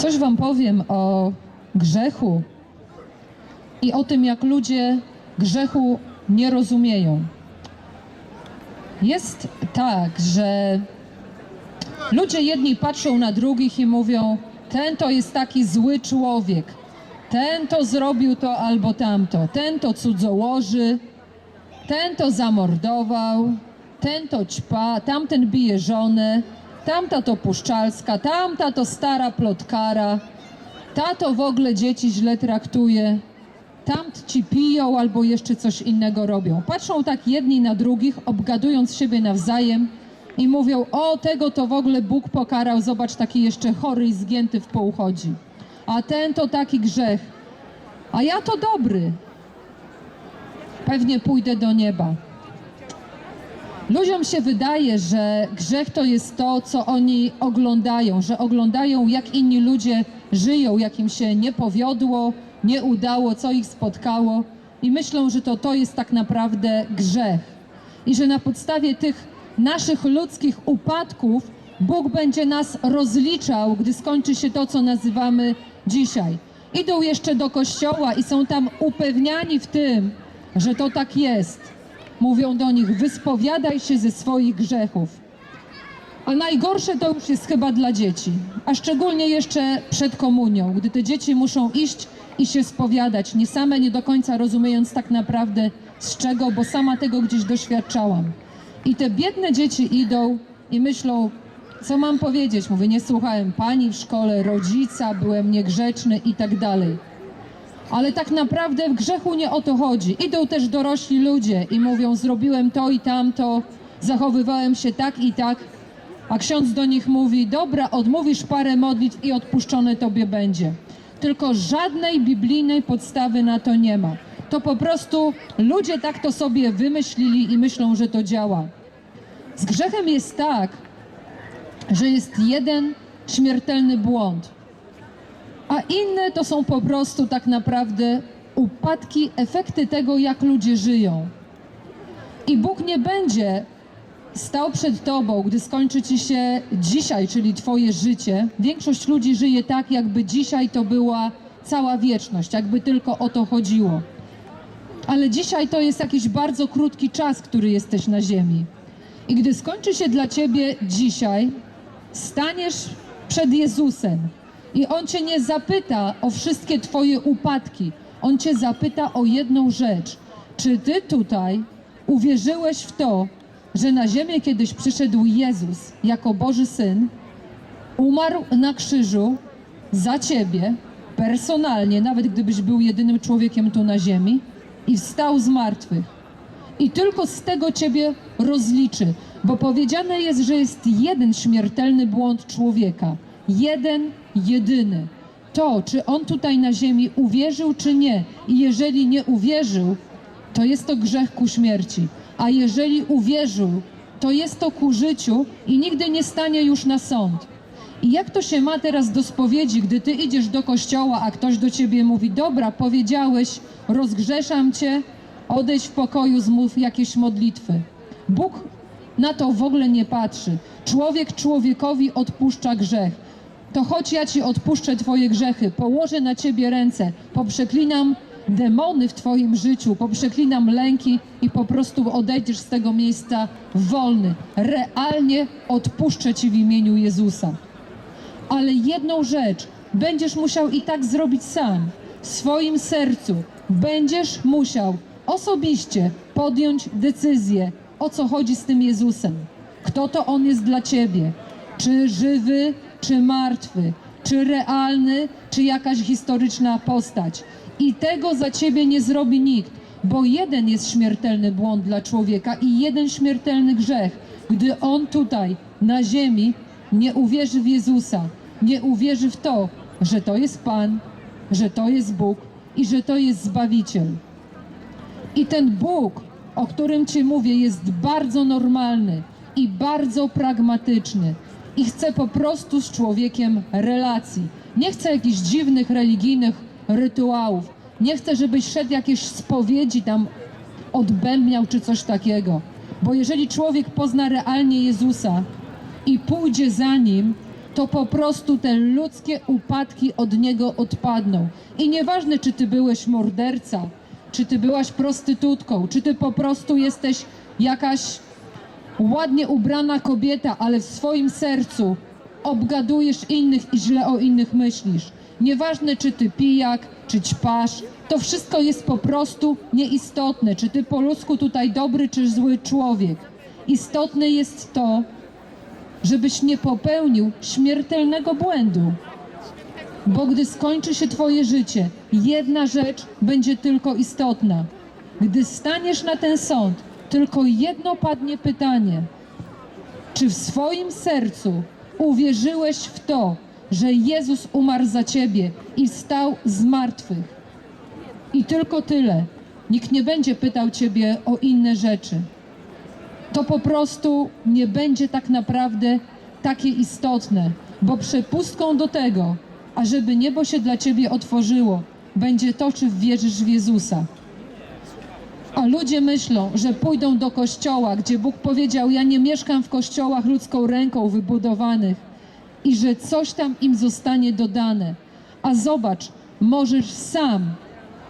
Coś Wam powiem o grzechu i o tym, jak ludzie grzechu nie rozumieją. Jest tak, że ludzie jedni patrzą na drugich i mówią: Ten to jest taki zły człowiek, ten to zrobił to albo tamto, ten to cudzołoży, ten to zamordował, ten to ćpa, tamten bije żonę, tamta to puszczalska, tamta to stara plotkara, ta to w ogóle dzieci źle traktuje, tamci piją albo jeszcze coś innego robią. Patrzą tak jedni na drugich, obgadując siebie nawzajem i mówią, o tego to w ogóle Bóg pokarał, zobacz taki jeszcze chory i zgięty w pół chodzi. A ten to taki grzech, a ja to dobry. Pewnie pójdę do nieba. Ludziom się wydaje, że grzech to jest to, co oni oglądają, że oglądają, jak inni ludzie żyją, jak im się nie powiodło, nie udało, co ich spotkało, i myślą, że to, to jest tak naprawdę grzech. I że na podstawie tych naszych ludzkich upadków Bóg będzie nas rozliczał, gdy skończy się to, co nazywamy dzisiaj. Idą jeszcze do kościoła i są tam upewniani w tym, że to tak jest mówią do nich: wyspowiadaj się ze swoich grzechów. A najgorsze to już jest chyba dla dzieci, a szczególnie jeszcze przed komunią, gdy te dzieci muszą iść i się spowiadać, nie same nie do końca rozumiejąc tak naprawdę z czego, bo sama tego gdzieś doświadczałam. I te biedne dzieci idą i myślą, co mam powiedzieć? Mówię, nie słuchałem pani w szkole, rodzica, byłem niegrzeczny i tak dalej. Ale tak naprawdę w grzechu nie o to chodzi. Idą też dorośli ludzie i mówią: Zrobiłem to i tamto, zachowywałem się tak i tak. A ksiądz do nich mówi: Dobra, odmówisz parę modlitw i odpuszczone tobie będzie. Tylko żadnej biblijnej podstawy na to nie ma. To po prostu ludzie tak to sobie wymyślili i myślą, że to działa. Z grzechem jest tak, że jest jeden śmiertelny błąd a inne to są po prostu tak naprawdę upadki, efekty tego, jak ludzie żyją. I Bóg nie będzie stał przed tobą, gdy skończy ci się dzisiaj, czyli twoje życie. Większość ludzi żyje tak, jakby dzisiaj to była cała wieczność, jakby tylko o to chodziło. Ale dzisiaj to jest jakiś bardzo krótki czas, który jesteś na ziemi. I gdy skończy się dla ciebie dzisiaj, staniesz przed Jezusem. I On Cię nie zapyta o wszystkie Twoje upadki. On Cię zapyta o jedną rzecz. Czy Ty tutaj uwierzyłeś w to, że na ziemię kiedyś przyszedł Jezus jako Boży Syn, umarł na krzyżu za Ciebie, personalnie, nawet gdybyś był jedynym człowiekiem tu na ziemi, i wstał z martwych. I tylko z tego Ciebie rozliczy, bo powiedziane jest, że jest jeden śmiertelny błąd człowieka. Jeden, jedyny. To, czy on tutaj na ziemi uwierzył, czy nie. I jeżeli nie uwierzył, to jest to grzech ku śmierci. A jeżeli uwierzył, to jest to ku życiu i nigdy nie stanie już na sąd. I jak to się ma teraz do spowiedzi, gdy ty idziesz do kościoła, a ktoś do ciebie mówi: Dobra, powiedziałeś, rozgrzeszam cię, odejdź w pokoju, zmów jakieś modlitwy. Bóg na to w ogóle nie patrzy. Człowiek człowiekowi odpuszcza grzech to choć ja ci odpuszczę twoje grzechy, położę na ciebie ręce, poprzeklinam demony w twoim życiu, poprzeklinam lęki i po prostu odejdziesz z tego miejsca wolny. Realnie odpuszczę ci w imieniu Jezusa. Ale jedną rzecz będziesz musiał i tak zrobić sam, w swoim sercu. Będziesz musiał osobiście podjąć decyzję, o co chodzi z tym Jezusem. Kto to On jest dla ciebie? Czy żywy, czy martwy, czy realny, czy jakaś historyczna postać. I tego za ciebie nie zrobi nikt, bo jeden jest śmiertelny błąd dla człowieka i jeden śmiertelny grzech, gdy on tutaj na ziemi nie uwierzy w Jezusa, nie uwierzy w to, że to jest Pan, że to jest Bóg i że to jest Zbawiciel. I ten Bóg, o którym Ci mówię, jest bardzo normalny i bardzo pragmatyczny i chce po prostu z człowiekiem relacji. Nie chce jakichś dziwnych religijnych rytuałów. Nie chce, żebyś szedł jakieś spowiedzi tam odbębniał czy coś takiego. Bo jeżeli człowiek pozna realnie Jezusa i pójdzie za nim, to po prostu te ludzkie upadki od niego odpadną. I nieważne, czy ty byłeś morderca, czy ty byłaś prostytutką, czy ty po prostu jesteś jakaś ładnie ubrana kobieta, ale w swoim sercu obgadujesz innych i źle o innych myślisz. Nieważne, czy ty pijak, czy ćpasz, to wszystko jest po prostu nieistotne. Czy ty po ludzku tutaj dobry, czy zły człowiek. Istotne jest to, żebyś nie popełnił śmiertelnego błędu. Bo gdy skończy się Twoje życie, jedna rzecz będzie tylko istotna. Gdy staniesz na ten sąd, tylko jedno padnie pytanie: czy w swoim sercu uwierzyłeś w to, że Jezus umarł za Ciebie i wstał z martwych? I tylko tyle. Nikt nie będzie pytał Ciebie o inne rzeczy to po prostu nie będzie tak naprawdę takie istotne, bo przepustką do tego, ażeby niebo się dla ciebie otworzyło, będzie to, czy wierzysz w Jezusa. A ludzie myślą, że pójdą do kościoła, gdzie Bóg powiedział: Ja nie mieszkam w kościołach ludzką ręką wybudowanych, i że coś tam im zostanie dodane. A zobacz, możesz sam,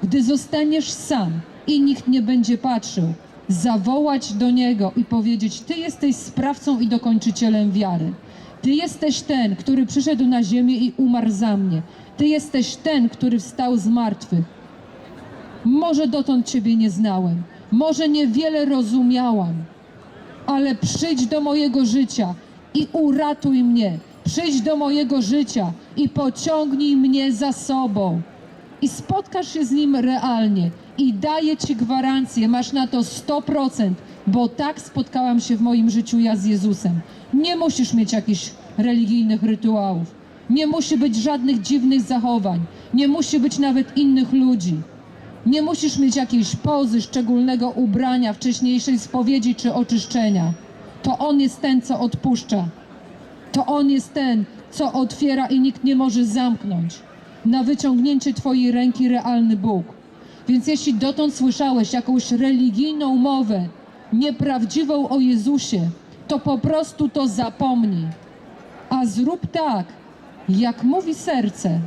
gdy zostaniesz sam i nikt nie będzie patrzył, zawołać do Niego i powiedzieć: Ty jesteś sprawcą i dokończycielem wiary. Ty jesteś ten, który przyszedł na ziemię i umarł za mnie. Ty jesteś ten, który wstał z martwych. Może dotąd Ciebie nie znałem, może niewiele rozumiałam, ale przyjdź do mojego życia i uratuj mnie. Przyjdź do mojego życia i pociągnij mnie za sobą. I spotkasz się z nim realnie. I daję ci gwarancję, masz na to 100%, bo tak spotkałam się w moim życiu ja z Jezusem. Nie musisz mieć jakichś religijnych rytuałów. Nie musi być żadnych dziwnych zachowań. Nie musi być nawet innych ludzi. Nie musisz mieć jakiejś pozy, szczególnego ubrania, wcześniejszej spowiedzi czy oczyszczenia. To On jest ten, co odpuszcza. To On jest ten, co otwiera i nikt nie może zamknąć. Na wyciągnięcie Twojej ręki realny Bóg. Więc jeśli dotąd słyszałeś jakąś religijną mowę, nieprawdziwą o Jezusie, to po prostu to zapomnij. A zrób tak, jak mówi serce.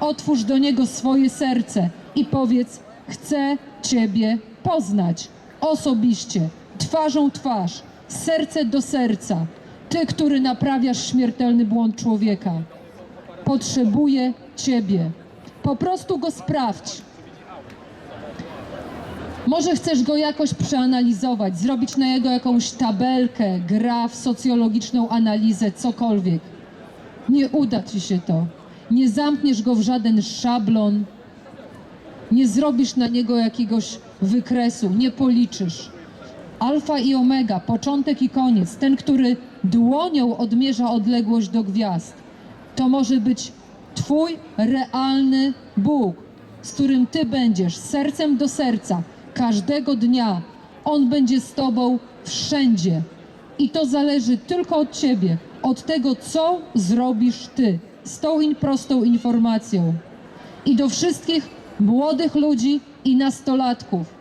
Otwórz do Niego swoje serce i powiedz: Chcę Ciebie poznać osobiście, twarzą twarz, serce do serca. Ty, który naprawiasz śmiertelny błąd człowieka. Potrzebuję Ciebie. Po prostu go sprawdź. Może chcesz go jakoś przeanalizować, zrobić na jego jakąś tabelkę, graf, socjologiczną analizę, cokolwiek. Nie uda ci się to. Nie zamkniesz go w żaden szablon, nie zrobisz na niego jakiegoś wykresu, nie policzysz. Alfa i omega, początek i koniec, ten, który dłonią odmierza odległość do gwiazd, to może być Twój realny Bóg, z którym Ty będziesz sercem do serca każdego dnia. On będzie z Tobą wszędzie. I to zależy tylko od Ciebie, od tego, co zrobisz Ty z tą in prostą informacją. I do wszystkich młodych ludzi i nastolatków,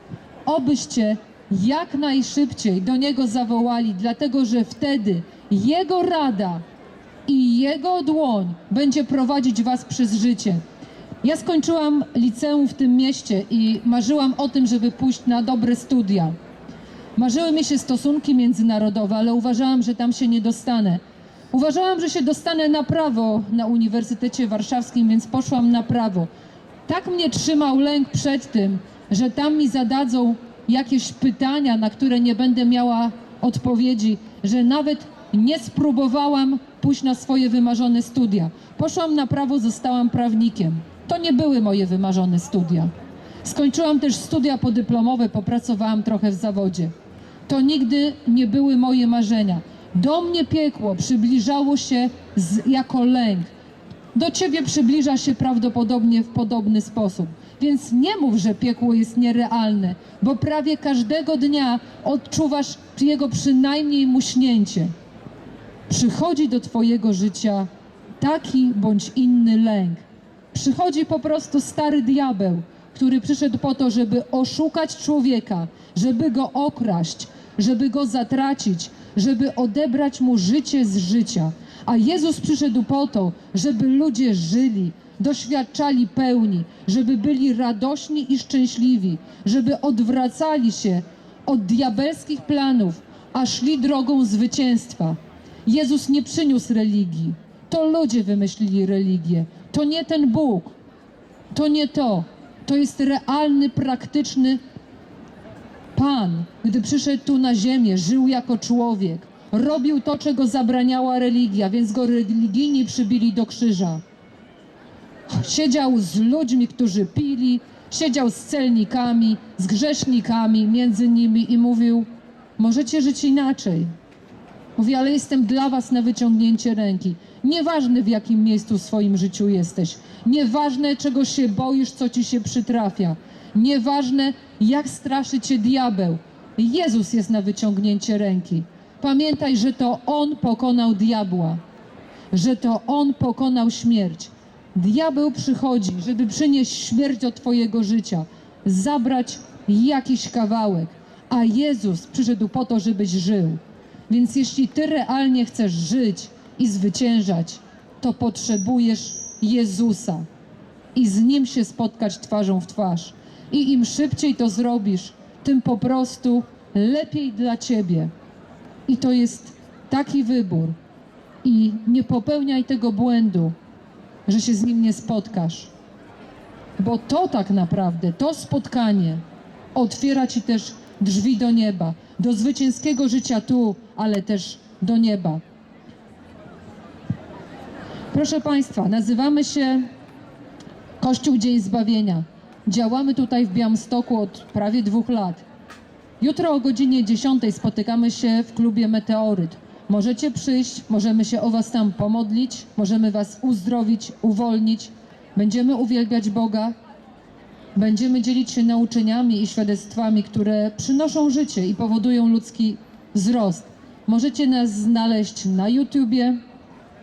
obyście jak najszybciej do Niego zawołali, dlatego że wtedy Jego rada i Jego dłoń będzie prowadzić Was przez życie. Ja skończyłam liceum w tym mieście i marzyłam o tym, żeby pójść na dobre studia. Marzyły mi się stosunki międzynarodowe, ale uważałam, że tam się nie dostanę. Uważałam, że się dostanę na prawo na Uniwersytecie Warszawskim, więc poszłam na prawo. Tak mnie trzymał lęk przed tym, że tam mi zadadzą jakieś pytania, na które nie będę miała odpowiedzi, że nawet nie spróbowałam pójść na swoje wymarzone studia. Poszłam na prawo, zostałam prawnikiem. To nie były moje wymarzone studia. Skończyłam też studia podyplomowe, popracowałam trochę w zawodzie. To nigdy nie były moje marzenia. Do mnie piekło przybliżało się z, jako lęk. Do ciebie przybliża się prawdopodobnie w podobny sposób. Więc nie mów, że piekło jest nierealne, bo prawie każdego dnia odczuwasz jego przynajmniej muśnięcie. Przychodzi do Twojego życia taki bądź inny lęk. Przychodzi po prostu stary diabeł, który przyszedł po to, żeby oszukać człowieka, żeby go okraść, żeby go zatracić, żeby odebrać mu życie z życia. A Jezus przyszedł po to, żeby ludzie żyli, doświadczali pełni, żeby byli radośni i szczęśliwi, żeby odwracali się od diabelskich planów, a szli drogą zwycięstwa. Jezus nie przyniósł religii. To ludzie wymyślili religię. To nie ten Bóg. To nie to. To jest realny, praktyczny Pan, gdy przyszedł tu na ziemię, żył jako człowiek. Robił to, czego zabraniała religia, więc go religijni przybili do krzyża. Siedział z ludźmi, którzy pili, siedział z celnikami, z grzesznikami między nimi i mówił: Możecie żyć inaczej. Mówi, ale jestem dla was na wyciągnięcie ręki. Nieważne w jakim miejscu w swoim życiu jesteś. Nieważne czego się boisz, co ci się przytrafia. Nieważne jak straszy cię diabeł. Jezus jest na wyciągnięcie ręki. Pamiętaj, że to On pokonał diabła. Że to On pokonał śmierć. Diabeł przychodzi, żeby przynieść śmierć do twojego życia. Zabrać jakiś kawałek. A Jezus przyszedł po to, żebyś żył. Więc jeśli ty realnie chcesz żyć i zwyciężać, to potrzebujesz Jezusa i z Nim się spotkać twarzą w twarz. I im szybciej to zrobisz, tym po prostu lepiej dla ciebie. I to jest taki wybór. I nie popełniaj tego błędu, że się z Nim nie spotkasz. Bo to tak naprawdę, to spotkanie otwiera ci też drzwi do nieba, do zwycięskiego życia tu, ale też do nieba. Proszę Państwa, nazywamy się Kościół Dzień Zbawienia. Działamy tutaj w Białymstoku od prawie dwóch lat. Jutro o godzinie 10 spotykamy się w klubie Meteoryt. Możecie przyjść, możemy się o Was tam pomodlić, możemy Was uzdrowić, uwolnić. Będziemy uwielbiać Boga, Będziemy dzielić się nauczeniami i świadectwami, które przynoszą życie i powodują ludzki wzrost. Możecie nas znaleźć na YouTubie,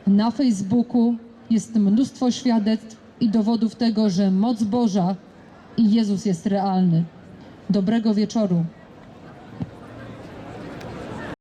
na Facebooku. Jest mnóstwo świadectw i dowodów tego, że moc Boża i Jezus jest realny. Dobrego wieczoru.